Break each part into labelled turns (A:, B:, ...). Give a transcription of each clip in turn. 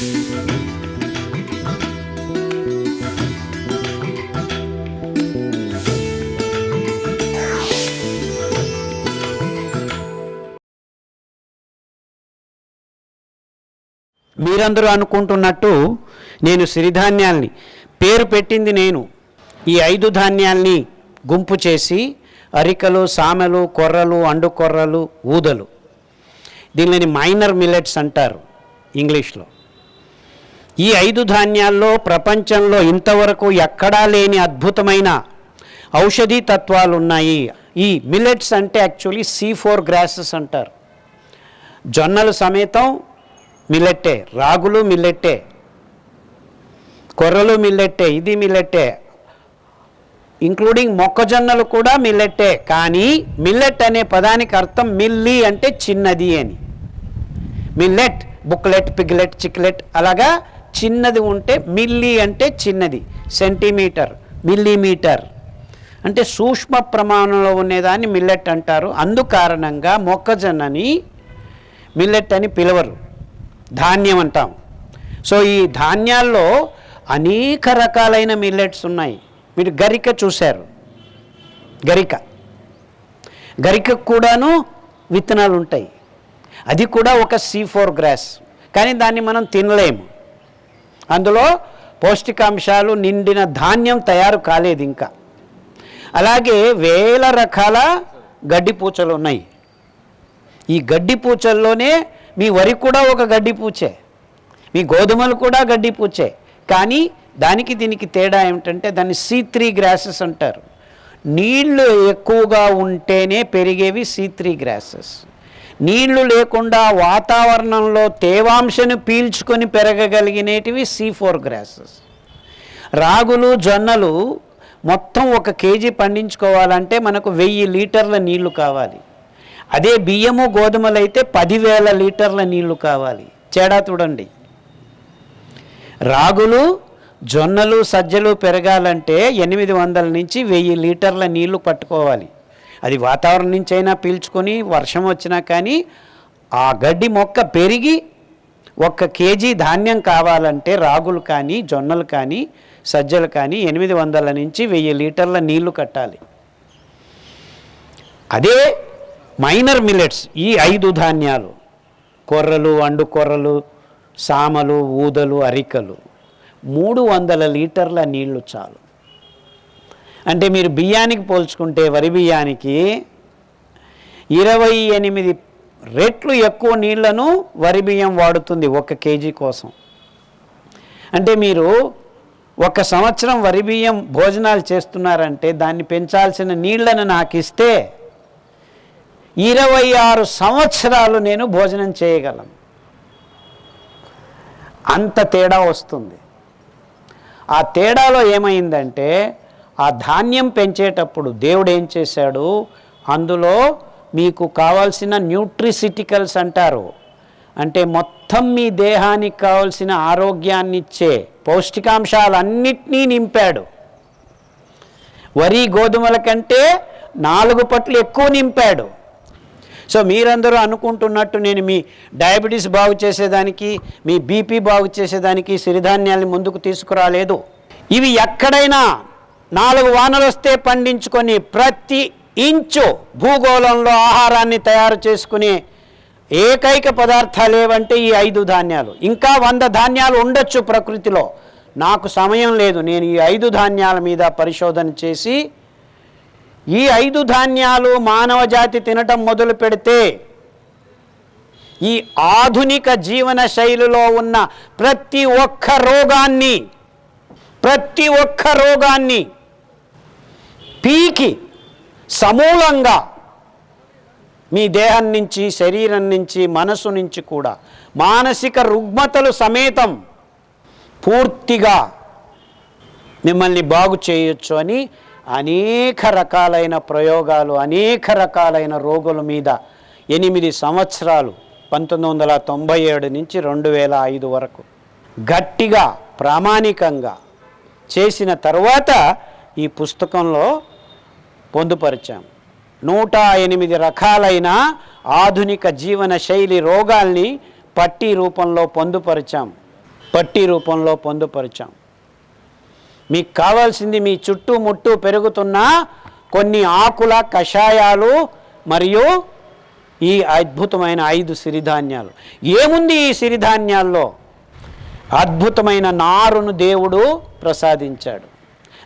A: మీరందరూ అనుకుంటున్నట్టు నేను సిరిధాన్యాల్ని పేరు పెట్టింది నేను. ఈ ఐదు ధాన్యాల్ని గుంపు చేసి అరికలు సామెలు కొర్రలు అండుకొర్రలు ఊదలు. దీనిని మైనర్ మిల్లెట్స్ అంటారు ఇంగ్లీష్లో. ఈ ఐదు ధాన్యాల్లో ప్రపంచంలో ఇంతవరకు ఎక్కడా లేని అద్భుతమైన ఔషధీ తత్వాలు ఉన్నాయి ఈ మిల్లెట్స్ అంటే యాక్చువల్లీ సీ ఫోర్ గ్రాసెస్ అంటారు. జొన్నలు సమేతం మిల్లెట్టే రాగులు మిల్లెట్టే కొర్రలు మిల్లెట్టే ఇది మిల్లెట్టే ఇంక్లూడింగ్ మొక్కజొన్నలు కూడా మిల్లెట్టే కానీ మిల్లెట్ అనే పదానికి అర్థం మిల్లి అంటే చిన్నది అని. మిల్లెట్ బుక్లెట్ పిగ్లెట్ చిక్లెట్ అలాగా చిన్నది ఉంటే మిల్లీ అంటే చిన్నది సెంటీమీటర్ మిల్లీమీటర్. అంటే సూక్ష్మ ప్రమాణంలో ఉండేదాన్ని మిల్లెట్ అంటారు. అందుకారణంగా మొక్కజొన్నని మిల్లెట్ అని పిలవరు. ధాన్యం అంటాం. సో ఈ ధాన్యాల్లో అనేక రకాలైన మిల్లెట్స్ ఉన్నాయి. మీరు గరిక చూశారు. గరిక. గరికకు కూడాను విత్తనాలు ఉంటాయి అది కూడా ఒక సీ ఫోర్ గ్రాస్. కానీ దాన్ని మనం తినలేము. అందులో పౌష్టికాంశాలు నిండిన ధాన్యం తయారు కాలేదు ఇంకా. అలాగే వేల రకాల గడ్డి పూచలు ఉన్నాయి. ఈ గడ్డి పూచల్లోనే మీ వరి కూడా ఒక గడ్డి పూచే. మీ గోధుమలు కూడా గడ్డి పూచే. కానీ దానికి దీనికి తేడా ఏమిటంటే దాన్ని సీ త్రీ గ్రాసెస్ అంటారు. నీళ్ళు ఎక్కువగా ఉంటేనే పెరిగేవి సీ త్రీ గ్రాసెస్ నీళ్ళు లేకుండా వాతావరణంలో తేవాంశను పీల్చుకొని పెరగగలిగినటివి సి ఫోర్ గ్రాసెస్ రాగులు జొన్నలు మొత్తం ఒక కేజీ పండించుకోవాలంటే మనకు వెయ్యి లీటర్ల నీళ్ళు కావాలి. అదే బియ్యము గోధుమలు అయితే పదివేల లీటర్ల నీళ్ళు కావాలి. తేడా చూడండి. రాగులు జొన్నలు సజ్జలు పెరగాలంటే ఎనిమిది వందల నుంచి వెయ్యి లీటర్ల నీళ్ళు పట్టుకోవాలి. అది వాతావరణం నుంచి అయినా పీల్చుకొని వర్షం వచ్చినా కానీ ఆ గడ్డి మొక్క పెరిగి ఒక్క కేజీ ధాన్యం కావాలంటే రాగులు కానీ జొన్నలు కానీ సజ్జలు కానీ ఎనిమిది వందల నుంచి వెయ్యి లీటర్ల నీళ్ళు కట్టాలి. అదే మైనర్ మిల్లెట్స్ ఈ ఐదు ధాన్యాలు కొర్రలు అండు కొర్రలు సామలు ఊదలు అరికలు మూడు వందల లీటర్ల నీళ్ళు చాలు. అంటే మీరు బియ్యానికి పోల్చుకుంటే వరి బియ్యానికి ఇరవై ఎనిమిది రెట్లు ఎక్కువ నీళ్ళను వరి బియ్యం వాడుతుంది ఒక కేజీ కోసం. అంటే మీరు ఒక సంవత్సరం వరి బియ్యం భోజనాలు చేస్తున్నారంటే దాన్ని పెంచాల్సిన నీళ్ళను నాకు ఇస్తే ఇరవై ఆరు సంవత్సరాలు నేను భోజనం చేయగలను. అంత తేడా వస్తుంది. ఆ తేడాలో ఏమైందంటే ఆ ధాన్యం పెంచేటప్పుడు దేవుడు ఏం చేశాడు? అందులో మీకు కావాల్సిన న్యూట్రిసిటికల్స్ అంటారు. అంటే మొత్తం మీ దేహానికి కావాల్సిన ఆరోగ్యాన్ని ఇచ్చే పౌష్టికాంశాలన్నిటినీ నింపాడు. వరి గోధుమల కంటే నాలుగు పట్లు ఎక్కువ నింపాడు. సో మీరందరూ అనుకుంటున్నట్టు నేను మీ డయాబెటీస్ బాగు చేసేదానికి మీ బీపీ బాగు చేసేదానికి సిరిధాన్యాల్ని ముందుకు తీసుకురాలేదు. ఇవి ఎక్కడైనా నాలుగు వానలు వస్తే పండించుకొని ప్రతి ఇంచు భూగోళంలో ఆహారాన్ని తయారు చేసుకునే ఏకైక పదార్థాలు ఏవంటే ఈ ఐదు ధాన్యాలు. ఇంకా వంద ధాన్యాలు ఉండొచ్చు ప్రకృతిలో. నాకు సమయం లేదు. నేను ఈ ఐదు ధాన్యాల మీద పరిశోధన చేసి ఈ ఐదు ధాన్యాలు మానవ జాతి తినటం మొదలు పెడితే ఈ ఆధునిక జీవన శైలిలో ఉన్న ప్రతి ఒక్క రోగాన్ని ప్రతి ఒక్క రోగాన్ని పీకి సమూలంగా మీ దేహం నుంచి శరీరం నుంచి మనసు నుంచి కూడా మానసిక రుగ్మతలు సమేతం పూర్తిగా మిమ్మల్ని బాగు చేయొచ్చు అని అనేక రకాలైన ప్రయోగాలు అనేక రకాలైన రోగుల మీద ఎనిమిది సంవత్సరాలు పంతొమ్మిది వందల తొంభై ఏడు నుంచి రెండు వేల ఐదు వరకు గట్టిగా ప్రామాణికంగా చేసిన తర్వాత ఈ పుస్తకంలో పొందుపరిచాం. నూట ఎనిమిది రకాలైన ఆధునిక జీవన శైలి రోగాల్ని పట్టి రూపంలో పొందుపరిచాం. పట్టి రూపంలో పొందుపరిచాం. మీకు కావాల్సింది మీ చుట్టూ ముట్టు పెరుగుతున్న కొన్ని ఆకుల కషాయాలు మరియు ఈ అద్భుతమైన ఐదు సిరిధాన్యాలు. ఏముంది ఈ సిరిధాన్యాల్లో? అద్భుతమైన నారును దేవుడు ప్రసాదించాడు.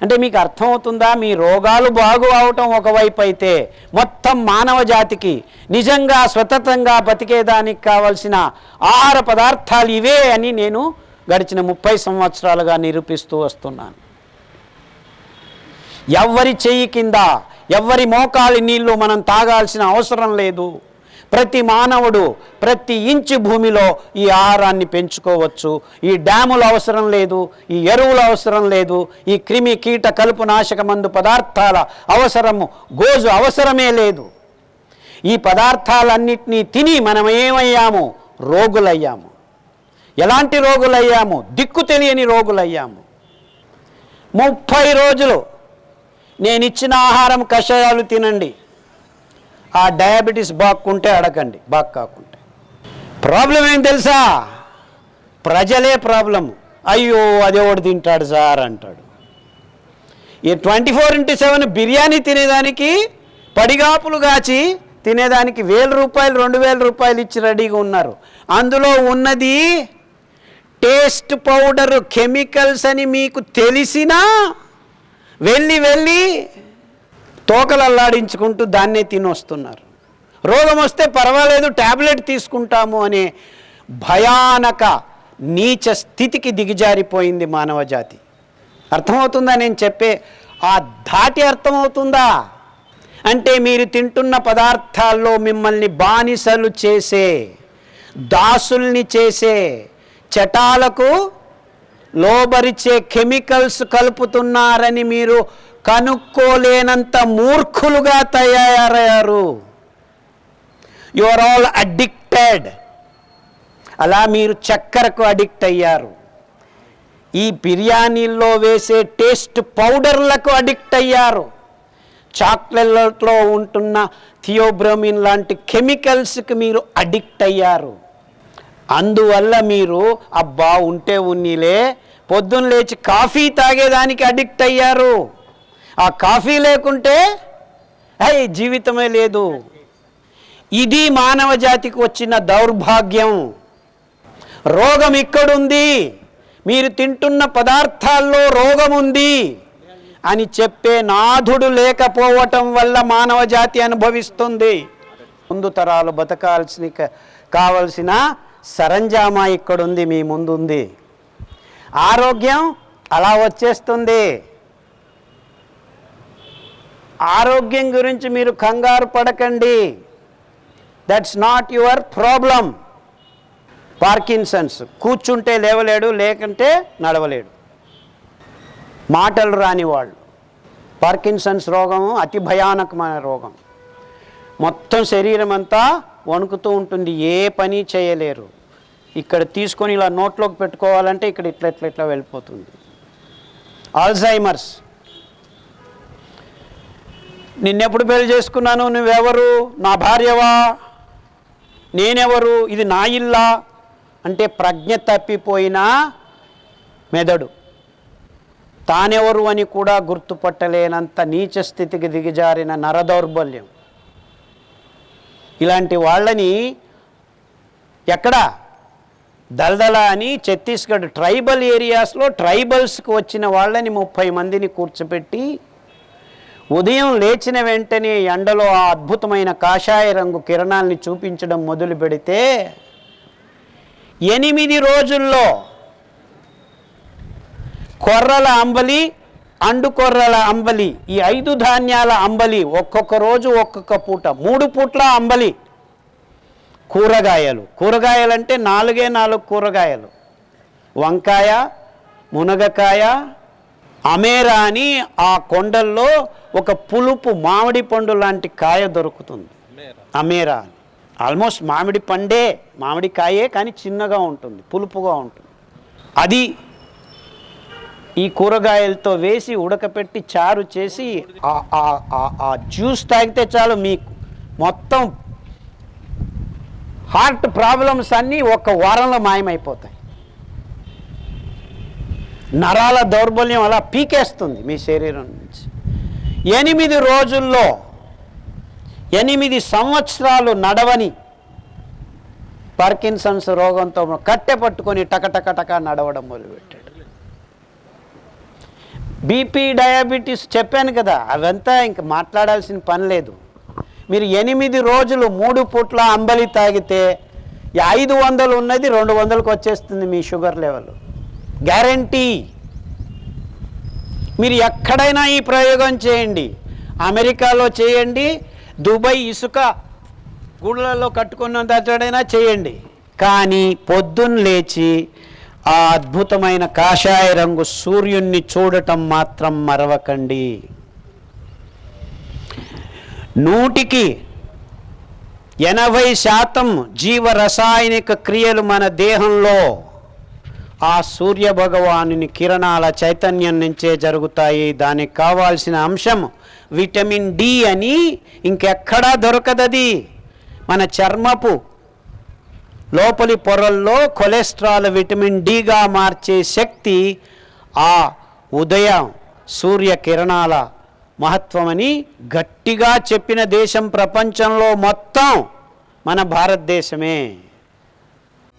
A: అంటే మీకు అర్థమవుతుందా? మీ రోగాలు బాగు అవటం ఒకవైపు అయితే మొత్తం మానవ జాతికి నిజంగా స్వతంత్రంగా బతికేదానికి కావలసిన ఆహార పదార్థాలు ఇవే అని నేను గడిచిన ముప్పై సంవత్సరాలుగా నిరూపిస్తూ వస్తున్నాను. ఎవ్వరి చెయ్యి కింద ఎవ్వరి మోకాలి నీళ్ళు మనం తాగాల్సిన అవసరం లేదు. ప్రతి మానవుడు ప్రతి ఇంచు భూమిలో ఈ ఆహారాన్ని పెంచుకోవచ్చు. ఈ డ్యాములు అవసరం లేదు ఈ ఎరువులు అవసరం లేదు ఈ క్రిమి కీట కలుపు నాశక మందు పదార్థాల అవసరము గోజు అవసరమే లేదు. ఈ పదార్థాలన్నిటినీ తిని మనం ఏమయ్యాము? రోగులయ్యాము. ఎలాంటి రోగులయ్యాము? దిక్కు తెలియని రోగులయ్యాము. ముప్పై రోజులు నేను ఇచ్చిన ఆహారం కషాయాలు తినండి. ఆ డయాబెటీస్ బాక్కుంటే అడగండి బాక్ కాకుంటే. ప్రాబ్లం ఏం తెలుసా? ప్రజలే ప్రాబ్లం అయ్యో అదేవాడు తింటాడు సార్ అంటాడు. ఈ twenty four into seven biryani తినేదానికి పడిగాపులు గాచి తినేదానికి వేల రూపాయలు రెండు వేల రూపాయలు ఇచ్చి రెడీగా ఉన్నారు. అందులో ఉన్నది టేస్ట్ పౌడర్ కెమికల్స్ అని మీకు తెలిసినా వెళ్ళి వెళ్ళి తోకలు అల్లాడించుకుంటూ దాన్నే తిని వస్తున్నారు రోగం వస్తే పర్వాలేదు ట్యాబ్లెట్ తీసుకుంటాము అనే భయానక నీచ స్థితికి దిగజారిపోయింది మానవ జాతి. అర్థమవుతుందా నేను చెప్పే? ఆ ధాటి అర్థమవుతుందా? అంటే మీరు తింటున్న పదార్థాల్లో మిమ్మల్ని బానిసలు చేసే దాసుల్ని చేసే చటాలకు లోబరిచే కెమికల్స్ కలుపుతున్నారని మీరు కనుక్కోలేనంత మూర్ఖులుగా తయారయ్యారు. యు ఆర్ ఆల్ అడిక్టెడ్ అలా మీరు చక్కెరకు అడిక్ట్ అయ్యారు. ఈ బిర్యానీల్లో వేసే టేస్ట్ పౌడర్లకు అడిక్ట్ అయ్యారు. చాక్లెట్లలో ఉంటున్న థియోబ్రోమిన్ లాంటి కెమికల్స్కి మీరు అడిక్ట్ అయ్యారు. అందువల్ల మీరు అబ్బా ఉంటే ఉన్నీలే పొద్దున్న లేచి కాఫీ తాగేదానికి అడిక్ట్ అయ్యారు. ఆ కాఫీ లేకుంటే హై జీవితమే లేదు. ఇది మానవ జాతికి వచ్చిన దౌర్భాగ్యం. రోగం ఇక్కడుంది. మీరు తింటున్న పదార్థాల్లో రోగం ఉంది అని చెప్పే నాథుడు లేకపోవటం వల్ల మానవ జాతి అనుభవిస్తుంది. ముందు తరాలు బతకాల్సిన కావలసిన సరంజామా ఇక్కడుంది మీ ముందుంది. ఆరోగ్యం అలా వచ్చేస్తుంది. ఆరోగ్యం గురించి మీరు కంగారు పడకండి. That's not your problem Parkinson's కూర్చుంటే లేవలేడు లేకుంటే నడవలేడు. మాటలు రాని వాళ్ళు. పార్కిన్సన్స్ రోగము అతి భయానకమైన రోగం. మొత్తం శరీరం అంతా వణుకుతూ ఉంటుంది ఏ పని చేయలేరు. ఇక్కడ తీసుకొని ఇలా నోట్లోకి పెట్టుకోవాలంటే ఇక్కడ ఇట్లా ఇట్లా ఇట్లా వెళ్ళిపోతుంది. ఆల్జైమర్స్ నిన్నెప్పుడు పెళ్ళి చేసుకున్నాను? నువ్వెవరు? నా భార్యవా? నేనెవరు? ఇది నా ఇల్లా? అంటే ప్రజ్ఞ తప్పిపోయిన మెదడు. తానెవరు అని కూడా గుర్తుపట్టలేనంత నీచ స్థితికి దిగజారిన నరదౌర్బల్యం. ఇలాంటి వాళ్ళని ఎక్కడ? దల్దల అని ఛత్తీస్గఢ్ ట్రైబల్ ఏరియాస్లో ట్రైబల్స్కి వచ్చిన వాళ్ళని ముప్పై మందిని కూర్చోపెట్టి ఉదయం లేచిన వెంటనే ఎండలో ఆ అద్భుతమైన కాషాయ రంగు కిరణాల్ని చూపించడం మొదలు పెడితే ఎనిమిది రోజుల్లో కొర్రల అంబలి అండు కొర్రల అంబలి ఈ ఐదు ధాన్యాల అంబలి ఒక్కొక్క రోజు ఒక్కొక్క పూట మూడు పూట్ల అంబలి. కూరగాయలు. కూరగాయలంటే నాలుగే నాలుగు కూరగాయలు. వంకాయ మునగకాయ అమేరా అని ఆ కొండల్లో ఒక పులుపు మామిడి పండు లాంటి కాయ దొరుకుతుంది. అమేరా. అని. ఆల్మోస్ట్ మామిడి పండే మామిడి కాయే కానీ చిన్నగా ఉంటుంది పులుపుగా ఉంటుంది. అది ఈ కూరగాయలతో వేసి ఉడకపెట్టి చారు చేసి ఆ- జ్యూస్ తాగితే చాలు మీకు. మొత్తం హార్ట్ ప్రాబ్లమ్స్ అన్నీ ఒక వారంలో మాయమైపోతాయి. నరాల దౌర్బల్యం అలా పీకేస్తుంది మీ శరీరం నుంచి. ఎనిమిది రోజుల్లో ఎనిమిది సంవత్సరాలు నడవని పార్కిన్సన్స్ రోగంతో కట్టె పట్టుకొని టకటక టక నడవడం మొదలుపెట్టాడు. బీపీ డయాబెటీస్ చెప్పాను కదా అవంతా ఇంక మాట్లాడాల్సిన పని లేదు. మీరు ఎనిమిది రోజులు మూడు పూట్ల అంబలి తాగితే ఐదు వందలు ఉన్నది రెండు వందలకు వచ్చేస్తుంది మీ షుగర్ లెవెల్. గ్యారంటీ. మీరు ఎక్కడైనా ఈ ప్రయోగం చేయండి. అమెరికాలో చేయండి దుబాయ్ ఇసుక గుళ్ళలో కట్టుకున్న దాచడైనా చేయండి. కానీ పొద్దున్న లేచి ఆ అద్భుతమైన కాషాయ రంగు సూర్యుణ్ణి చూడటం మాత్రం మరవకండి. నూటికి ఎనభై శాతం జీవ రసాయనిక క్రియలు మన దేహంలో. ఆ సూర్య భగవానుని కిరణాల చైతన్యం నుంచే జరుగుతాయి. దానికి కావాల్సిన అంశం విటమిన్ డి అని ఇంకెక్కడా దొరకదది. మన చర్మపు లోపలి పొరల్లో కొలెస్ట్రాల్ విటమిన్ డిగా మార్చే శక్తి ఆ ఉదయం సూర్య కిరణాల మహత్వమని గట్టిగా చెప్పిన దేశం ప్రపంచంలో మొత్తం మన భారతదేశమే.